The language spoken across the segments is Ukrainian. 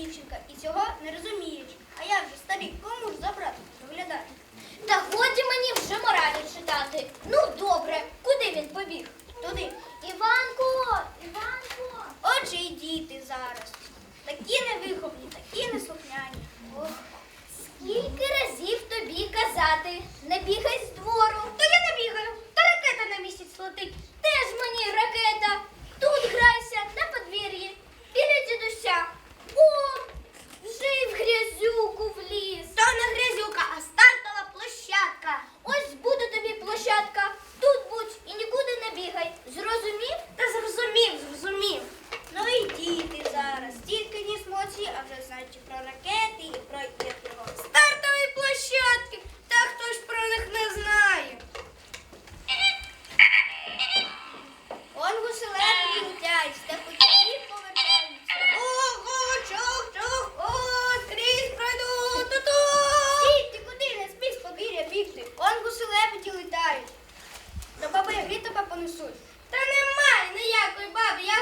дівчинка і цього не розуміє. шалені гудять, та потім повертаються. Ого, чух, чух, о, скрізь пройду, ту-ту. Стій, куди, не спи, з бігти. Он гуси лебеді літають. До баби грі тебе понесуть. Та немає ніякої баби, я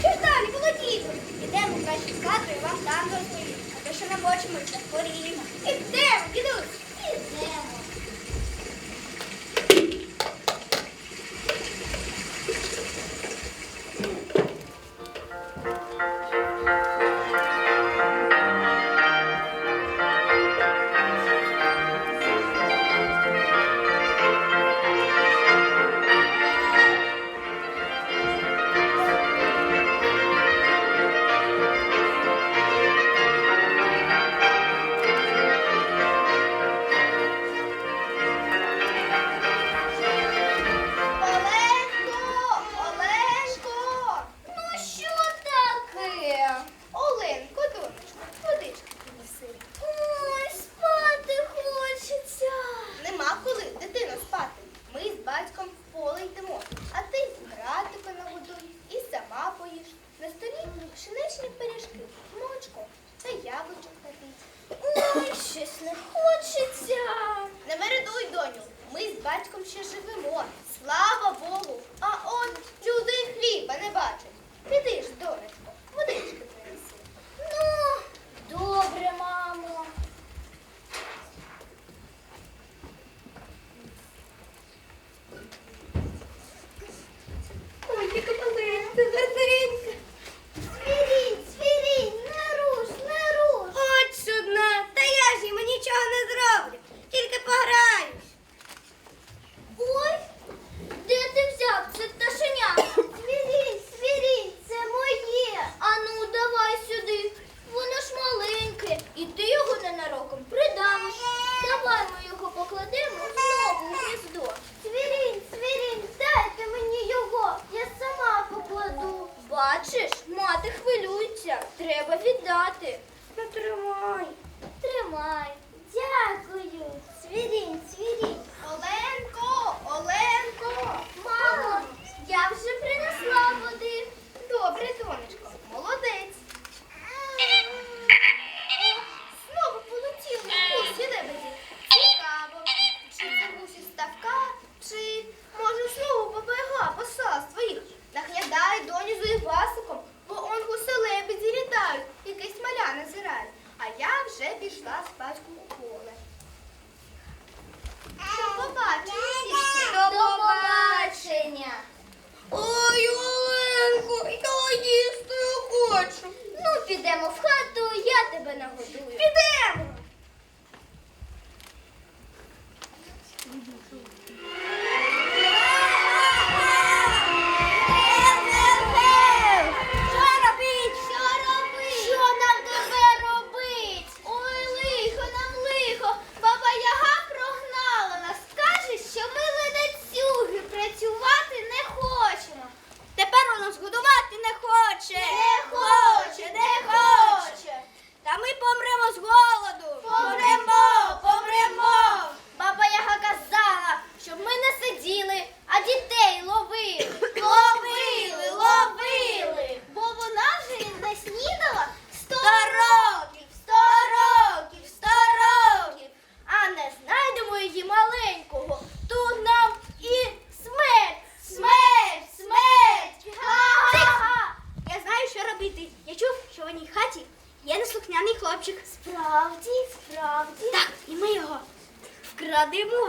Що ж далі, молодіти? Ідемо краще з хату і вам там розповім. А то що намочимося, хворіємо. Ідемо, дідусь, ідемо. Справді, справді. Так, і ми його вкрадемо.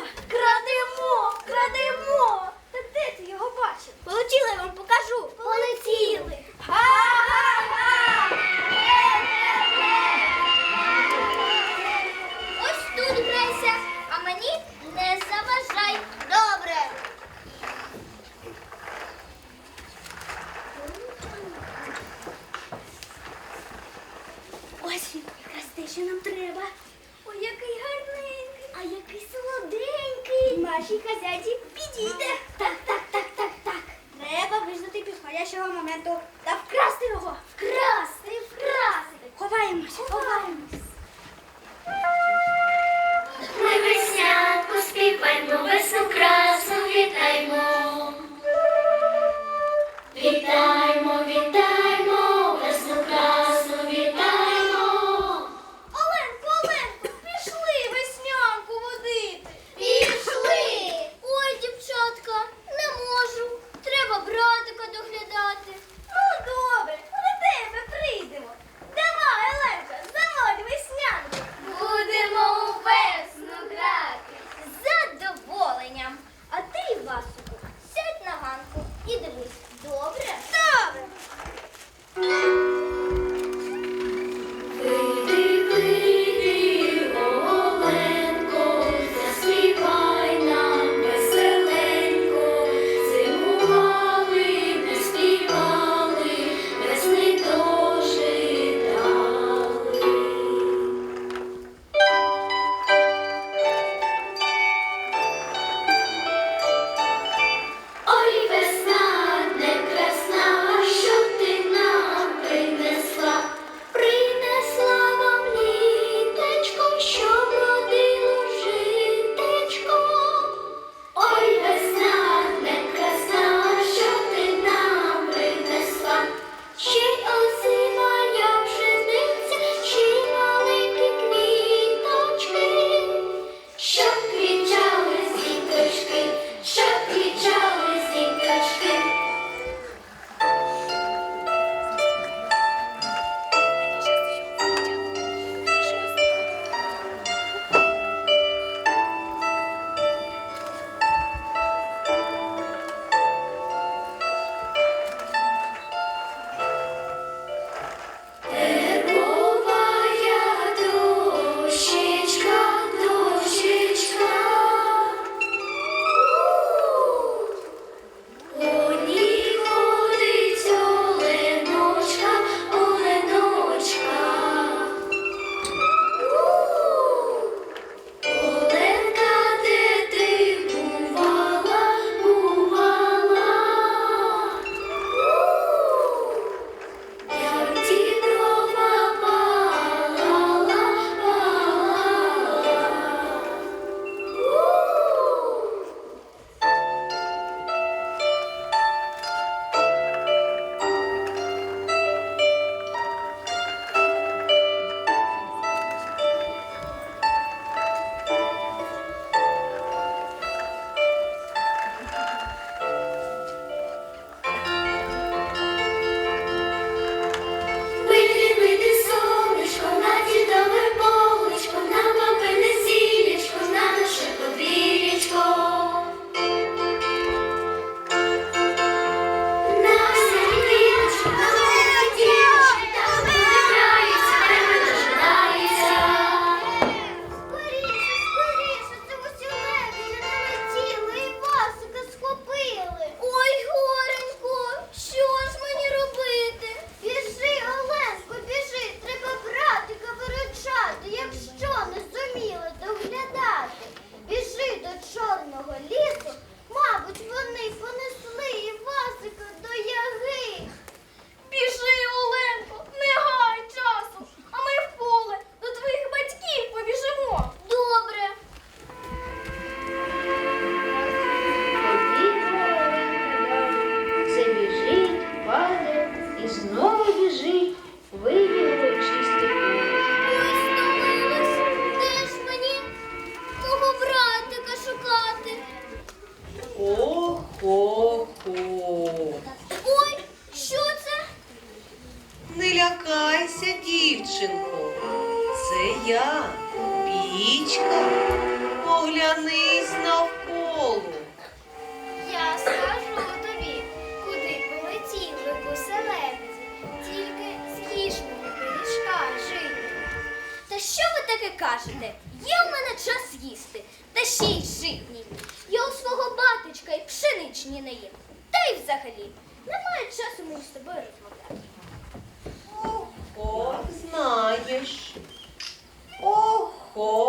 Ko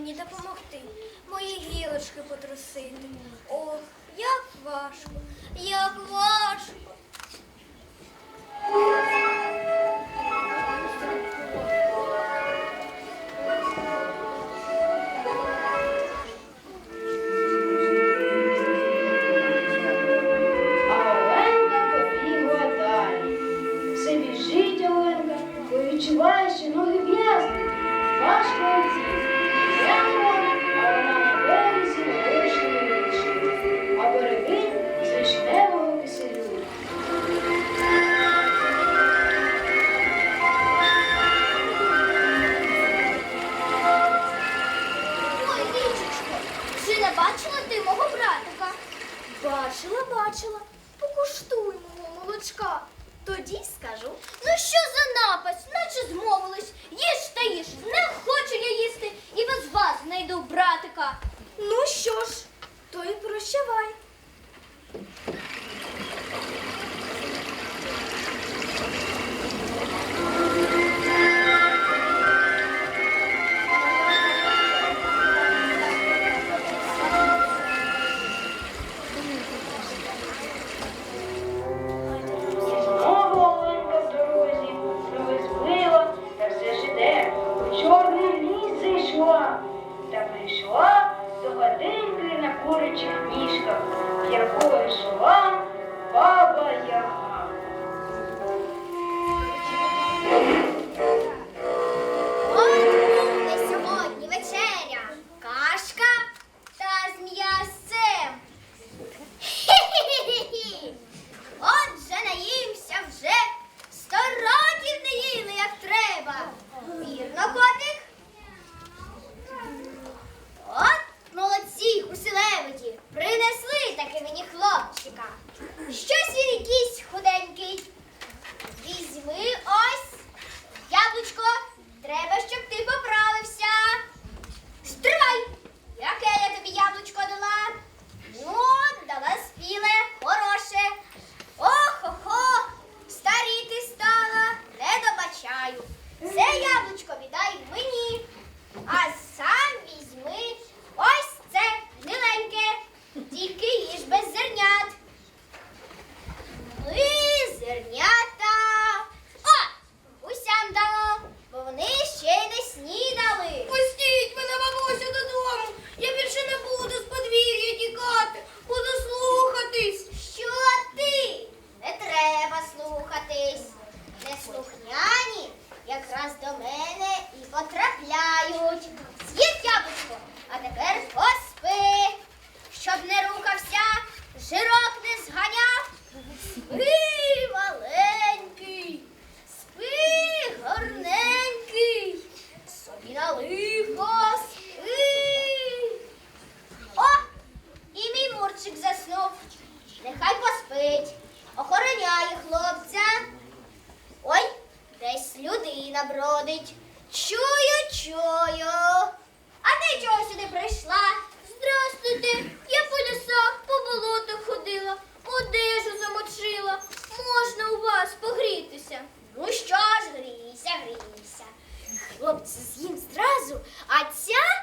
мені допомогти, мої гілочки потрусити. Ох, як важко, як важко. Хлопці з'їм зразу, а ця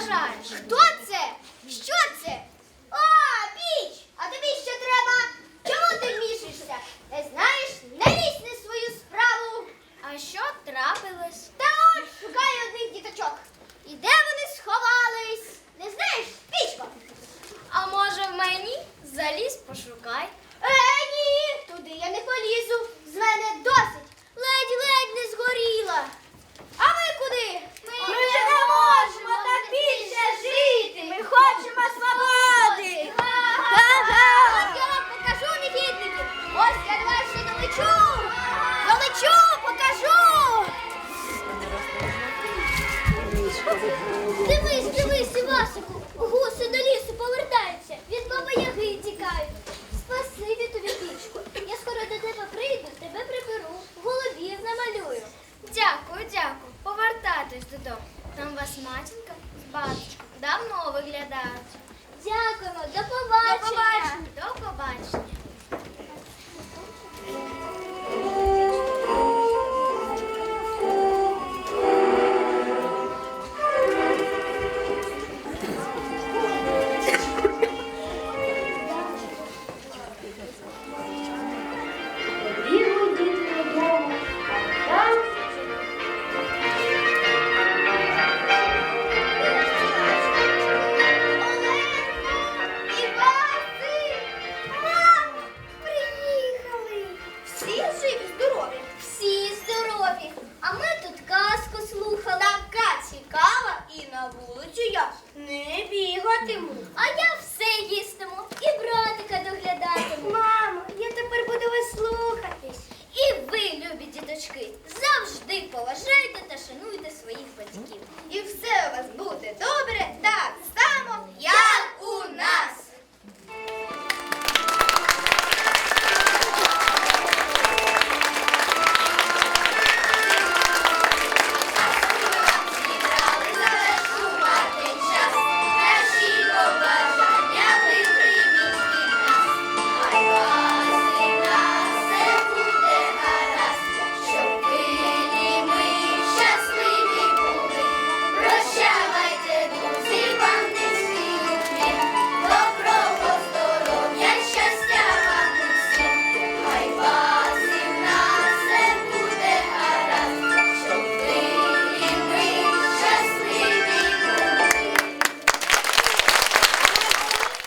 вважаєш? Хто це? Що це? подяку, повертайтесь додому. Там вас матінка з баточком давно виглядають. Дякуємо, до побачення. До побачення. До побачення.